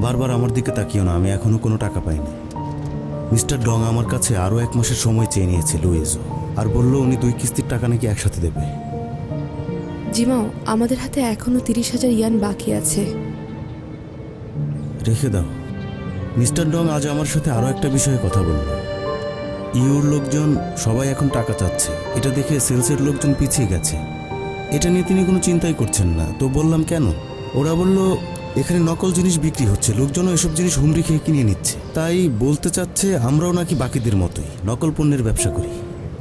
বারবার আমার দিকে তাকিও না আমি এখনও কোনো টাকা পাইনি। মিস্টার ডং আমার কাছে আরও এক মাসের সময় চেয়ে নিয়েছে লুইজো আর বলল উনি দুই কিস্তির টাকা নাকি একসাথে দেবে। জিমাও আমাদের হাতে এখনও তিরিশ হাজার ইয়ান বাকি আছে। রেখে দাও। মিস্টার ডং আজ আমার সাথে আরও একটা বিষয়ে কথা বলল। ইউর লোকজন সবাই এখন টাকা চাচ্ছে এটা দেখে সেলসের লোকজন পিছিয়ে গেছে। এটা নিয়ে তিনি কোনো চিন্তাই করছেন না তো বললাম কেন? ওরা বলল এখানে নকল জিনিস বিক্রি হচ্ছে লোকজনও এসব জিনিস হুমড়ি খেয়ে কিনে নিচ্ছে। তাই বলতে চাচ্ছে আমরাও নাকি বাকিদের মতোই নকল পণ্যের ব্যবসা করি।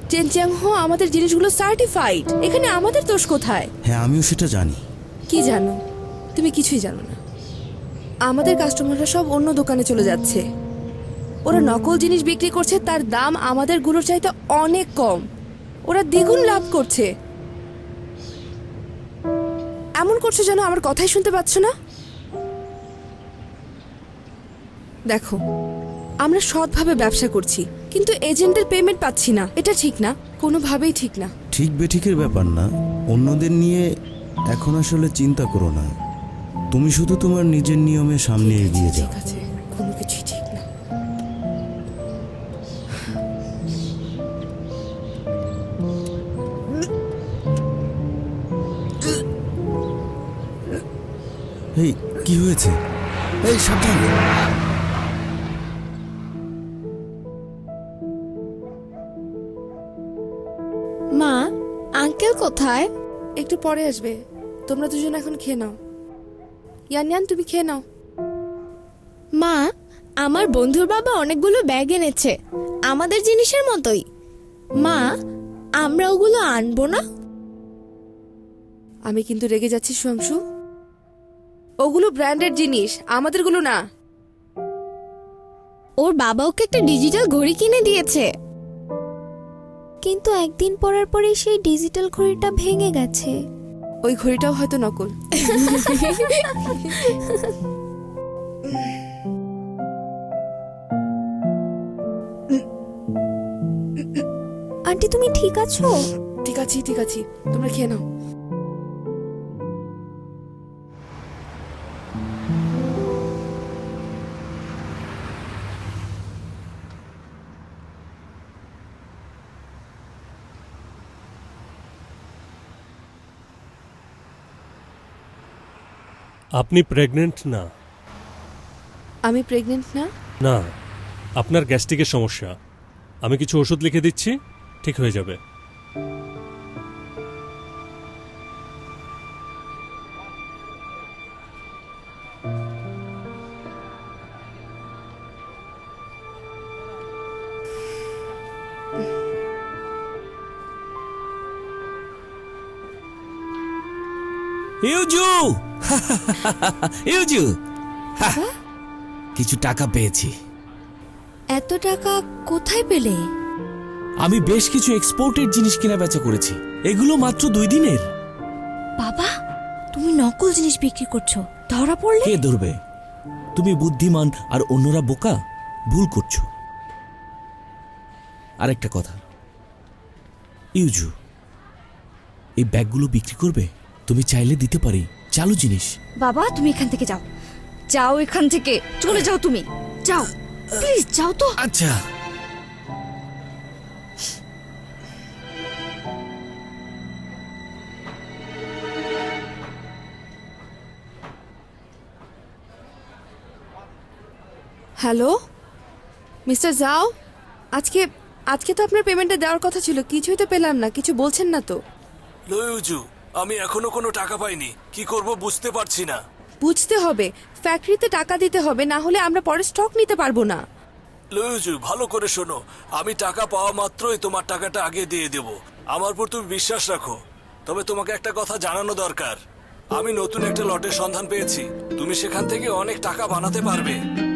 চেনচিয়াং হো আমাদের জিনিসগুলো সার্টিফাইড এখানে আমাদের দোষ কোথায়? হ্যাঁ আমিও সেটা জানি। কি জানো? তুমি কিছুই জানো না। আমাদের কাস্টমাররা সব অন্য দোকানে চলে যাচ্ছে। ওরা নকল জিনিস বিক্রি করছে তার দাম আমাদেরগুলোর চাইতে অনেক কম। ওরা দ্বিগুণ লাভ করছে। এমন করছ যেন আমার কথাই শুনতে পাচ্ছ না? দেখো আমরা সৎভাবে ব্যবসা করছি কিন্তু এজেন্টের পেমেন্ট পাচ্ছি না। এটা ঠিক না কোনোভাবেই ঠিক না। ঠিক বেঠিকের ব্যাপার না। অন্যদের নিয়ে এখন আসলে চিন্তা করো না। তুমি শুধু তোমার নিজের নিয়মে সামনে এগিয়ে যাও। ঠিক আছে কোনো কিছুই ঠিক না। এই কি হয়েছে? এই সাবধান। কোথায়? একটু পরে আসবে। তোমরা দুজন এখন খেয়ে নাও। ইয়ান ইয়ান তুমি খেয়ে নাও। মা আমার বন্ধুর বাবা অনেকগুলো ব্যাগ এনেছে। আমাদের জিনিসের মতোই। মা আমরা ওগুলো আনব না? আমি কিন্তু রেগে যাচ্ছি সুয়াংশু। ওগুলো ব্র্যান্ডেড জিনিস আমাদেরগুলো না। ওর বাবা ওকে একটা ডিজিটাল ঘড়ি কিনে দিয়েছে। কিন্তু একদিন পরার পরে সেই ডিজিটাল ঘড়িটা ভেঙে গেছে। ওই ঘড়িটাও হয়তো নকল। আন্টি তুমি ঠিক আছো? ঠিক আছি ঠিক আছি। তোমরা খেয়ে নাও। আপনি প্রেগনেন্ট না? আমি প্রেগনেন্ট না? না আপনার গ্যাস্ট্রিকের সমস্যা। আমি কিছু ওষুধ লিখে দিচ্ছি ঠিক হয়ে যাবে। ইউজু হা, কিছু টাকা পেয়েছি। এত টাকা কোথায় পেলে? আমি বেশ কিছু এক্সপোর্টেড জিনিস কেনা বেচা করেছি। এগুলো মাত্র দুই দিনের। বাবা তুমি নকল জিনিস বিক্রি করছ। ধরা পড়লে? কে ধরবে? তুমি বুদ্ধিমান আর অন্যরা বোকা? ভুল করছ। আরেকটা কথা। ইউজু এই ব্যাগগুলো বিক্রি করবে? তুমি চাইলে দিতে পারি। চালু জিনিস। বাবা তুমি এখান থেকে যাও। যাও এখান থেকে। চলে যাও তুমি। যাও। প্লিজ যাও তো। আচ্ছা। হ্যালো? মিস্টার যাও। আজকে আজকে তো আপনার পেমেন্টটা দেওয়ার কথা ছিল। কিছুই তো পেলাম না। কিছু বলছেন না তো। লয়ুজু আমি এখনও কোনো টাকা পাইনি। কি করব বুঝতে পারছি না। বুঝতে হবে। ফ্যাক্টরিতে টাকা দিতে হবে না হলে আমরা পরে স্টক নিতে পারব না। লয়ুজু ভালো করে শোনো। আমি টাকা পাওয়া মাত্রই তোমার টাকাটা আগে দিয়ে দেব। আমার উপর তুমি বিশ্বাস রাখো। তবে তোমাকে একটা কথা জানানো দরকার। আমি নতুন একটা লটের সন্ধান পেয়েছি। তুমি সেখান থেকে অনেক টাকা বানাতে পারবে।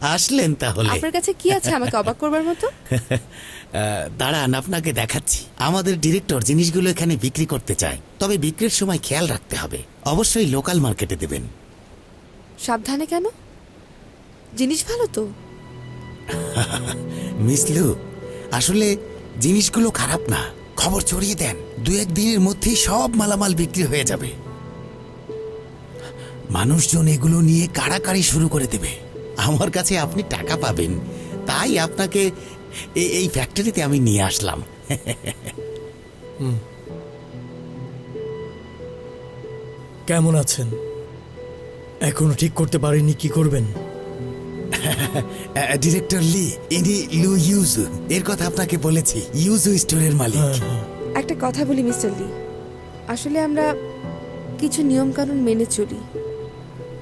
আসলেন তাহলে। আপনার কাছে কি আছে আমাকে অবাক করবার মতো? দাঁড়ান আপনাকে দেখাচ্ছি। আমাদের ডিরেক্টর জিনিসগুলো এখানে বিক্রি করতে চায়। তবে বিক্রির সময় খেয়াল রাখতে হবে। অবশ্যই লোকাল মার্কেটে দেবেন। সাবধানে কেন? জিনিস ভালো তো। মিসলু আসলে জিনিসগুলো খারাপ না। খবর ছড়িয়ে দেন। দু এক দিনের মধ্যেই সব মালামাল বিক্রি হয়ে যাবে। মানুষজন এগুলো নিয়ে কাড়াকাড়ি শুরু করে দেবে। আমার কাছে আপনি টাকা পাবেন। তাই আপনাকে এই ফ্যাক্টরিতে আমি নিয়ে আসলাম। কেমন আছেন? এখনও ঠিক করতে পারিনি কি করবেন? ডিরেক্টর লি ইনি লু ইউজু এর কথা আপনাকে বলেছি ইউজু স্টোরের মালিক। একটা কথা বলি মিস্টার লি আসলে আমরা কিছু নিয়ম কানুন মেনে চলি।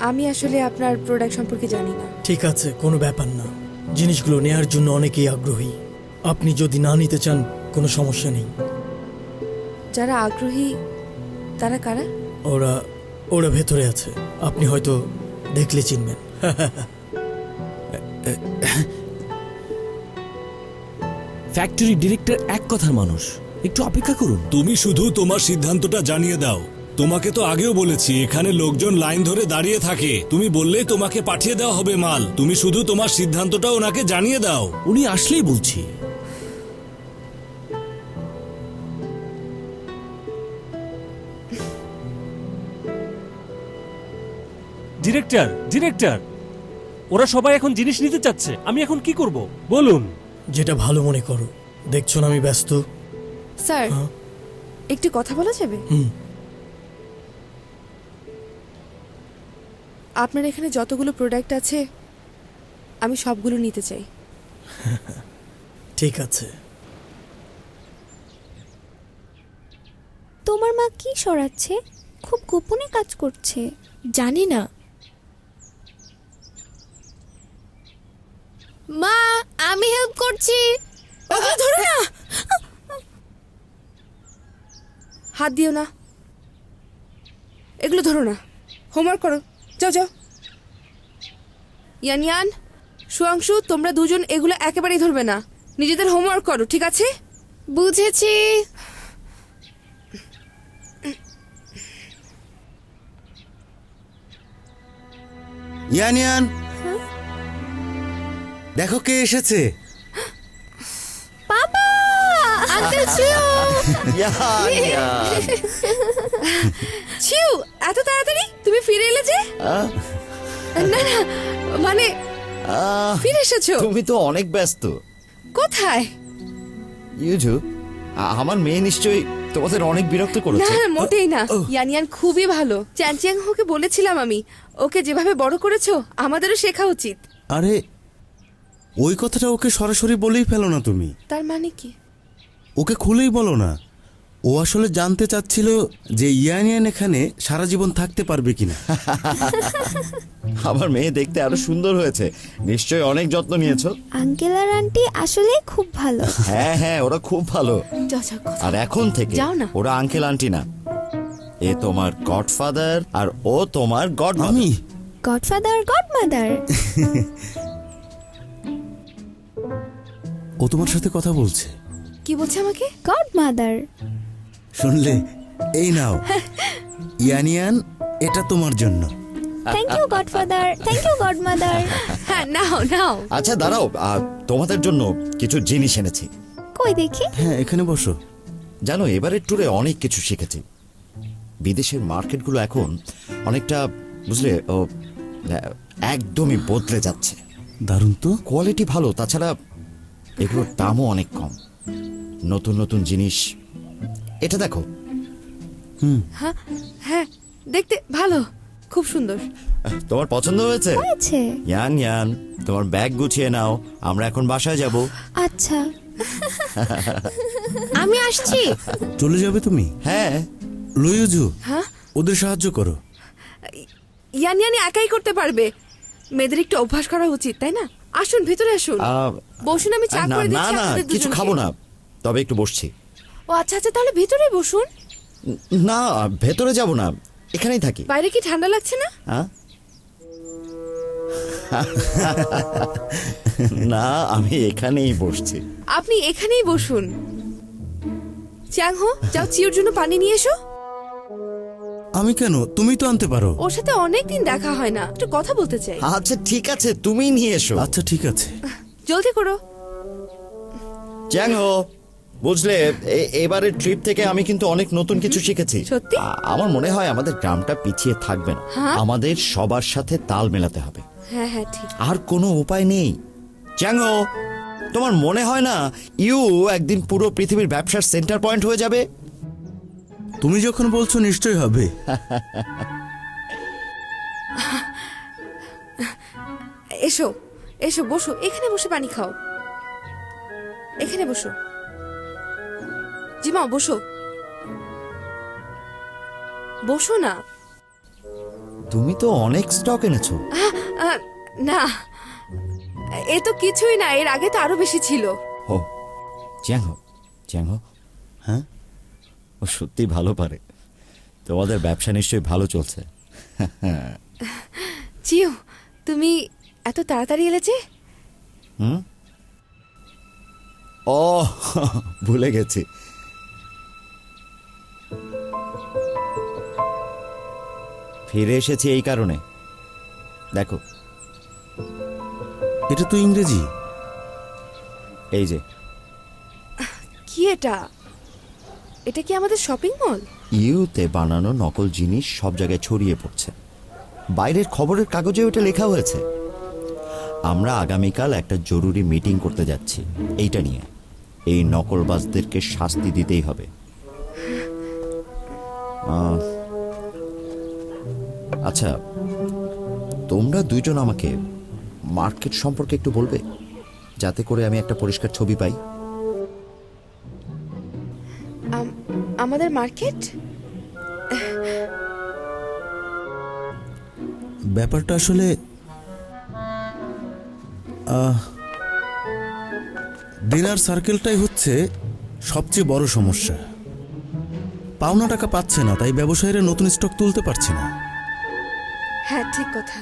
আমি আসলে আপনার প্রোডাক্ট সম্পর্কে জানি না। ঠিক আছে কোনো ব্যাপার না। জিনিসগুলো নেয়ার জন্য অনেকেই আগ্রহী। আপনি যদি না নিতে চান কোনো সমস্যা নেই। যারা আগ্রহী তারা কারা? ওরা ওরা ভেতরে আছে। আপনি হয়তো দেখলে চিনবেন। ফ্যাক্টরি ডিরেক্টর এক কথার মানুষ। একটু অপেক্ষা করুন। তুমি শুধু তোমার সিদ্ধান্তটা জানিয়ে দাও। তোমাকে তো আগেও বলেছি এখানে লোকজন লাইন ধরে দাঁড়িয়ে থাকে। তুমি বললেই তোমাকে পাঠিয়ে দেওয়া হবে মাল। তুমি শুধু তোমার সিদ্ধান্তটা ওনাকে জানিয়ে দাও। উনি আসলেই বলছি। Director director! ওরা সবাই এখন জিনিস নিতে চাচ্ছে। আমি এখন কি করব? বলুন। যেটা ভালো মনে করো। দেখছ না আমি ব্যস্ত? স্যার হ্যাঁ? একটু কথা বলা যাবে? হুম। আপনার এখানে যতগুলো প্রোডাক্ট আছে আমি সবগুলো নিতে চাই। ঠিক আছে। তোমার মা কি সরাচ্ছে? খুব গোপনে কাজ করছে। জানি না। মা আমি হেল্প করছি। ধরো না! হাত দিও না। এগুলো ধরো না। হোমওয়ার্ক করো। যাও যাও। ইয়ান ইয়ান। সুয়াংশু তোমরা দুজন এগুলো একেবারেই ধরবে না। নিজেদের হোমওয়ার্ক করো ঠিক আছে? বুঝেছি। ইয়ান ইয়ান। দেখো কে এসেছে। আঙ্কেল ছিল ছিউ এত তাড়াতাড়ি? তুমি ফিরে এলে যে? না না মানে ফিরে এসেছ? তুমি তো অনেক ব্যস্ত। কোথায়? ইউজু আমার মেয়ে নিশ্চয়ই তোমাদের অনেক বিরক্ত করেছে। না, মোটেই না। ইয়ানিয়ান খুবই ভালো। চ্যানচিয়াং হোকে বলেছিলাম আমি। ওকে যেভাবে বড় করেছ আমাদেরও শেখা উচিত। আরে ওই কথাটা ওকে সরাসরি বলেই ফেলো না তুমি। তার মানে কি? ওকে খুলেই বলো না। ও আসলে জানতে চাচ্ছিল যে ইয়ানিয়ান এখানে সারা জীবন থাকতে পারবে কিনা। আমার মেয়ে দেখতে আরও সুন্দর হয়েছে। নিশ্চয়ই অনেক যত্ন নিয়েছো। আঙ্কেল আর আন্টি আসলে খুব ভালো। হ্যাঁ হ্যাঁ ওরা খুব ভালো। আর এখন থেকে যাও না। ওরা আঙ্কেল আন্টি না। এ তোমার গডফাদার আর ও তোমার গড আমি? Godfather godmother. ও তোমার সাথে কথা বলছে। কি বলছে আমাকে? গডমাদার শুনলে এই নাও। ইয়ানিয়ান এটা তোমার জন্য। Thank you godfather thank you godmother হ্যাঁ নাও নাও। আচ্ছা দাঁড়াও আহ, তোমাদের জন্য কিছু জিনিস এনেছি। কই দেখি? হ্যাঁ এখানে বসো। জানো এবারের ট্যুরে অনেক কিছু শিখেছি। বিদেশের মার্কেটগুলো এখন অনেকটা বুঝলে ও আহ, একদমই বদলে যাচ্ছে। দারুণ তো। কোয়ালিটি ভালো তাছাড়া এগুলোর দামও অনেক কম। নতুন নতুন জিনিস। এটা দেখো। হুম। হ্যাঁ দেখতে ভালো খুব সুন্দর। তোমার পছন্দ হয়েছে? আছে ইয়ান ইয়ান তোমার ব্যাগ গুছিয়ে নাও আমরা এখন বাসায় যাব। আচ্ছা। আমি আসছি। চলে যাবে তুমি? হ্যাঁ। লুইজু হ্যাঁ? ওদের সাহায্য করো। ইয়ানি ইয়ানি একাই করতে পারবে। মেয়েদের একটু অভ্যাস করা উচিত তাই না? আসুন ভিতরে আসুন। বসুন আমি চা করে দিচ্ছি না আপনাদের কিছু খাব না। তবে একটু বসছি। ও আচ্ছা আচ্ছা তাহলে ভিতরে বসুন। না ভেতরে যাব না এখানেই থাকি। বাইরে কি ঠান্ডা লাগছে না? হ্যাঁ? না আমি এখানেই বসছি। আপনি এখানেই বসুন। চ্যাং হো যাও চিওর জন্য পানি নিয়ে এসো। আমি কেন? তুমি তো আনতে পারো। ওর সাথে অনেকদিন দেখা হয় না একটু কথা বলতে চাই। আচ্ছা ঠিক আছে তুমি নিয়ে এসো। আচ্ছা ঠিক আছে। জলদি করো। চ্যাং হো বুঝলে এ- এবারের ট্রিপ থেকে আমি কিন্তু অনেক নতুন কিছু শিখেছি। সত্যি? আমার মনে হয় আমাদের গ্রামটা পিছিয়ে থাকবে না। হ্যাঁ? আমাদের সবার সাথে তাল মেলাতে হবে। হ্যাঁ হ্যাঁ ঠিক। আর কোনো উপায় নেই। চ্যাংহো তোমার মনে হয় না ইউ একদিন পুরো পৃথিবীর ব্যবসার সেন্টার পয়েন্ট হয়ে যাবে? তুমি যখন বলছো নিশ্চয়ই হবে। এসো এসো বসো। এখানে বসে পানি খাও। এখানে বসো। জিমা বসো। বসো না। তুমি তো অনেক স্টক এনেছো। না। এ তো কিছুই না এর আগে তো আরও বেশি ছিল। ও চ্যাংহো চ্যাংহো। হ্যাঁ? ও সত্যি ভালো পারে। তোমাদের ব্যবসা নিশ্চয়ই ভালো চলছে। চিও তুমি এত তাড়াতাড়ি এলে যে? হুম? ও ভুলে গেছি। ফিরে এসেছি এই কারণে। দেখো। এটা তো ইংরেজি। এই যে। কি এটা? এটা কি আমাদের শপিং মল ইউতে বানানো নকল জিনিস সব জায়গায় ছড়িয়ে পড়ছে। বাইরের খবরের কাগজে ওটা লেখা হয়েছে। আমরা আগামীকাল একটা জরুরি মিটিং করতে যাচ্ছি এইটা নিয়ে। এই নকলবাজদেরকে শাস্তি দিতেই হবে। আহ, আচ্ছা তোমরা দুইজন আমাকে মার্কেট সম্পর্কে একটু বলবে? যাতে করে আমি একটা পরিষ্কার ছবি পাই। আমাদের মার্কেট? ব্যাপারটা আসলে ডিনার সার্কেলটাই হচ্ছে সবচেয়ে বড় সমস্যা। পাওনা টাকা পাচ্ছে না তাই ব্যবসায়ীরা নতুন স্টক তুলতে পারছে না। হ্যাঁ ঠিক কথা।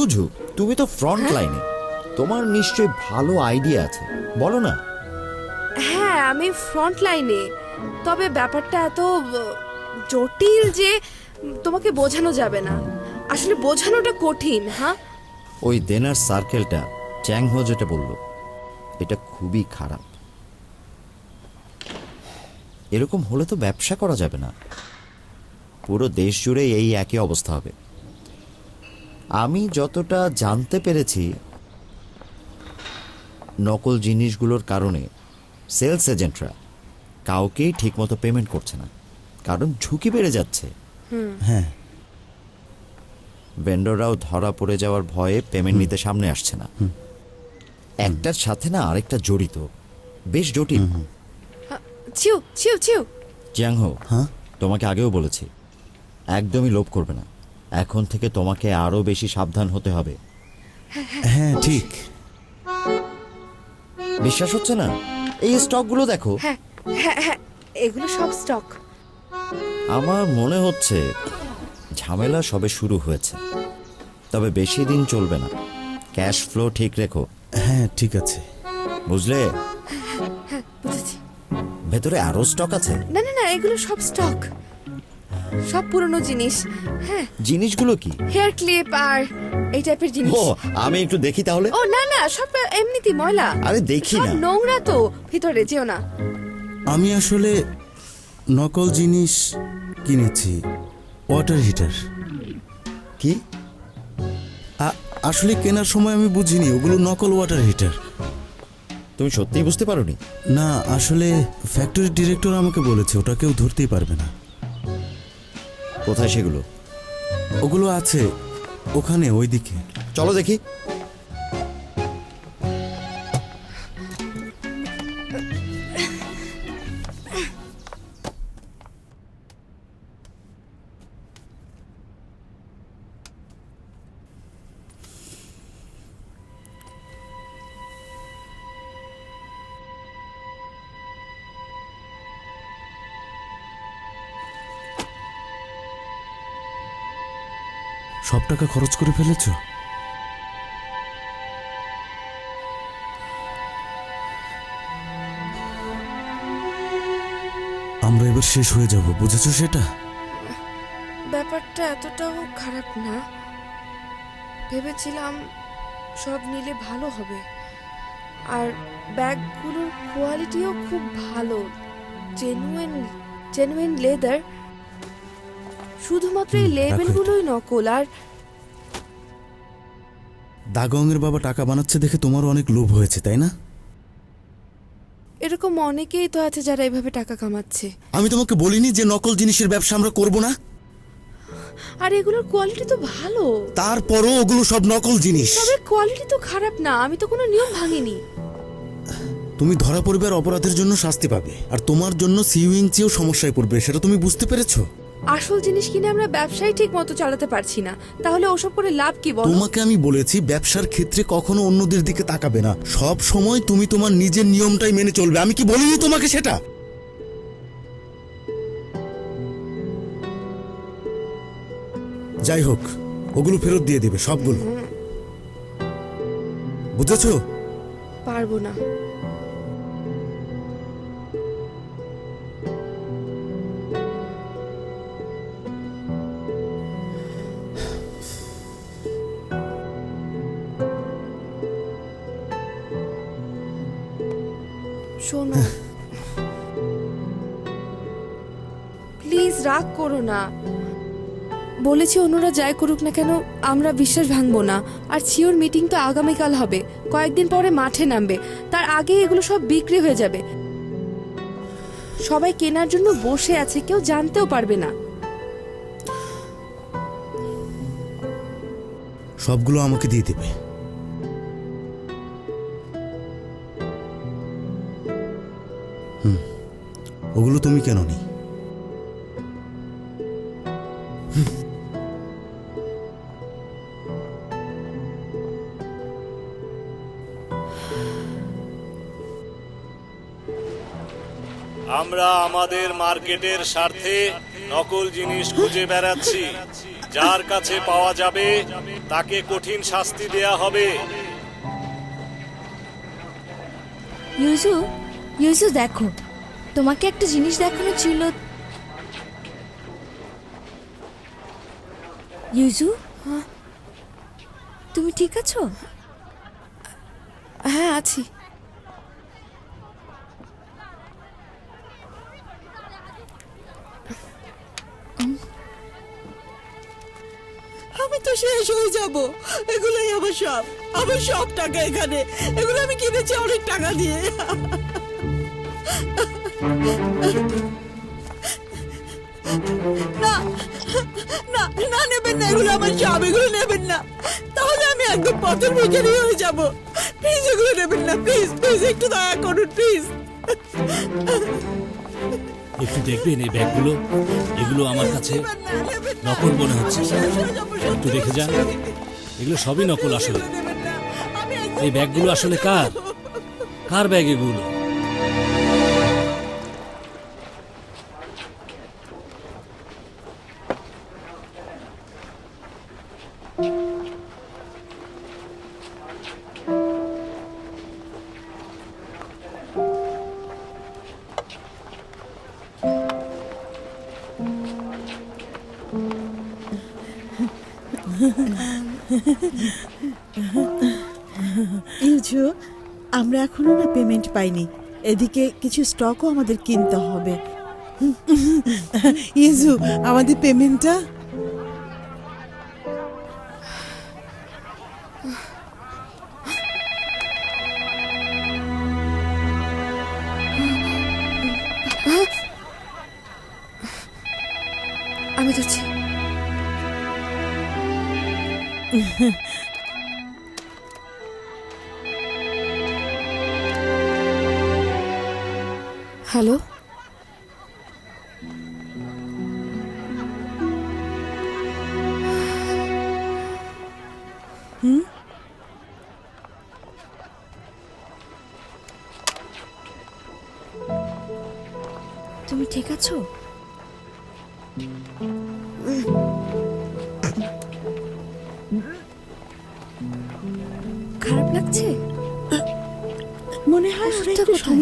উজু তুমি তো ফ্রন্ট লাইনে তোমার নিশ্চয়ই ভালো আইডিয়া আছে। বলো না। হ্যাঁ আমি ফ্রন্ট লাইনে তবে ব্যাপারটা এত জটিল যে তোমাকে বোঝানো যাবে না। আসলে বোঝানোটা কঠিন হ্যাঁ? ওই দেনার সার্কেলটা চ্যাংহো যেটা বলল এটা খুবই খারাপ। এরকম হলে তো ব্যবসা করা যাবে না। পুরো দেশ জুড়ে এই একই অবস্থা হবে। আমি যতটা জানতে পেরেছি নকল জিনিসগুলোর কারণে সেলস এজেন্টরা কাউকেই ঠিকমতো পেমেন্ট করছে না কারণ ঝুঁকি বেড়ে যাচ্ছে। হ্যাঁ। ভেন্ডররাও ধরা পড়ে যাওয়ার ভয়ে পেমেন্ট নিতে সামনে আসছে না। একটার সাথে না আরেকটা জড়িত বেশ জটিল। চিউ চিউ চিউ জিয়াংহো হ্যাঁ? তোমাকে আগেও বলেছি একদমই লোভ করবে না। এখন থেকে তোমাকে আরও বেশি সাবধান হতে হবে। হ্যাঁ ঠিক। বিশ্বাস হচ্ছে না? এই স্টকগুলো দেখো। হ্যাঁ হ্যাঁ হ্যাঁ এগুলো সব স্টক। আমার মনে হচ্ছে ঝামেলা সবে শুরু হয়েছে। তবে বেশি দিন চলবে না। ক্যাশ ফ্লো ঠিক রেখো। হ্যাঁ ঠিক আছে। বুঝলে? হ্যাঁ ভেতরে আরও স্টক আছে? না না না এগুলো সব স্টক। সব পুরনো জিনিস। হ্যাঁ। জিনিসগুলো কি? হেয়ার ক্লিপ আর এই টাইপের জিনিস। ও আমি একটু দেখি তাহলে। ও না না সব এমনিতেই ময়লা। আরে দেখি সব না। নোংরা তো ভিতরে যেও না। আমি আসলে নকল জিনিস কিনেছি ওয়াটার হিটার। কি? আসলে কেনার সময় আমি বুঝিনি ওগুলো নকল ওয়াটার হিটার। তুমি সত্যিই বুঝতে পারোনি? না আসলে ফ্যাক্টরি ডিরেক্টর আমাকে বলেছে ওটা কেউ ধরতেই পারবে না। কোথায় সেগুলো? ওগুলো আছে ওখানে ওইদিকে। চলো দেখি। টাকা খরচ করে ফেলেছ? আমরা এবার শেষ হয়ে যাব বুঝেছ সেটা? ব্যাপারটা এতটাও খারাপ না। ভেবেছিলাম সব নিলে ভালো হবে। আর ব্যাগগুলোর কোয়ালিটিও খুব ভালো। জেনুইন জেনুইন লেদার শুধুমাত্র এই লেবেলগুলোই নকল আর দাগংয়ের বাবা টাকা বানাচ্ছে দেখে তোমারও অনেক লোভ হয়েছে তাই না? এরকম অনেকেই তো আছে যারা এভাবে টাকা কামাচ্ছে। আমি তোমাকে বলিনি যে নকল জিনিসের ব্যবসা আমরা করব না? আর এগুলোর কোয়ালিটি তো ভালো। তারপরও ওগুলো সব নকল জিনিস। তবে কোয়ালিটি তো খারাপ না আমি তো কোনো নিয়ম ভাঙিনি। তুমি ধরা পড়বে আর অপরাধের জন্য শাস্তি পাবে। আর তোমার জন্য সিউইং চেয়েও সমস্যায় পড়বে সেটা তুমি বুঝতে পেরেছ? আসল জিনিস কিনে আমরা ব্যবসায় ঠিক মতো চালাতে পারছি না। তাহলে ওসব করে লাভ কি বলো? তোমাকে আমি বলেছি ব্যবসার ক্ষেত্রে কখনো অন্যদের দিকে তাকাবে না। সব সময় তুমি তোমার নিজের নিয়মটাই মেনে চলবে। আমি কি বলিনি তোমাকে সেটা? যাই হোক ওগুলো ফেরত দিয়ে দেবে সবগুলো। বুঝেছ? পারব না। শোনো। প্লিজ রাগ করো না। বলেছি অন্যরা যাই করুক না কেন, আমরা বিশ্বাস ভাঙবো না। আর চিওর মিটিং তো আগামীকাল হবে। কয়েকদিন পরে মাঠে নামবে। তার আগে এগুলো সব বিক্রি হয়ে যাবে। সবাই কেনার জন্য বসে আছে, কেউ জানতেও পারবে না। সবগুলো আমাকে দিয়ে দেবে। ওগুলো তুমি কেন নি? আমরা আমাদের মার্কেটের স্বার্থে নকল জিনিস খুঁজে বেড়াচ্ছি। যার কাছে পাওয়া যাবে তাকে কঠিন শাস্তি দেয়া হবে। ইউজু ইউজু দেখো। তোমাকে একটা জিনিস দেখানো ছিল। ইউজু? তুমি ঠিক আছো? হ্যাঁ আছি। আমি তো শেষ হয়ে যাব। এগুলোই আমার সব। আমার সব টাকা এখানে। এগুলো আমি কিনেছি অনেক টাকা দিয়ে। না না না নেবেন না এগুলো আমার সব এগুলো নেবেন না। তাহলে আমি একদম পথের ভিখারি হয়ে যাব। প্লিজ এগুলো নেবেন না প্লিজ প্লিজ একটু দয়া করুন প্লিজ একটু দেখবেন এই ব্যাগগুলো এগুলো আমার কাছে নকল মনে হচ্ছে। একটু দেখে যান এগুলো সবই নকল আসলে। এই ব্যাগগুলো আসলে কার? কার ব্যাগ এগুলো? ইউজু আমরা এখনও না পেমেন্ট পাইনি। এদিকে কিছু স্টকও আমাদের কিনতে হবে। ইউজু আমাদের পেমেন্টটা হ্যালো? হুম? তুমি ঠিক আছো?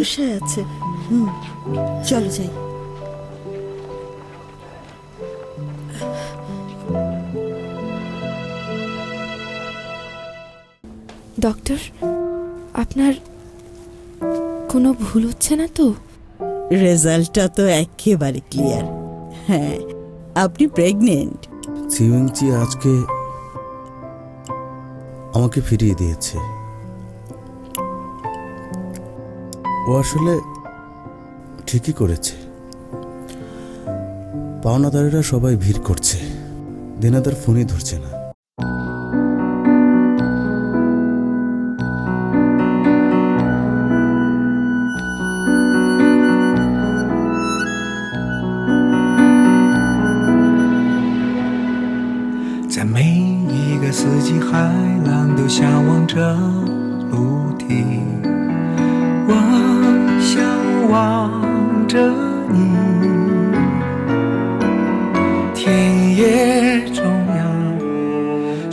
সমস্যায় আছে। হুম চলো যাই। ডক্টর আপনার কোনো ভুল হচ্ছে না তো? রেজাল্টটা তো একেবারে ক্লিয়ার। হ্যাঁ আপনি প্রেগনেন্ট। সিউইংচি আজকে আমাকে ফিরিয়ে দিয়েছে। ও আসলে ঠিকই করেছে পাওনাদারেরা সবাই ভিড় করছে দেনাদার ফোনই ধরছে না在每一个四季，海浪都向往着陆地。 望着你。田野中央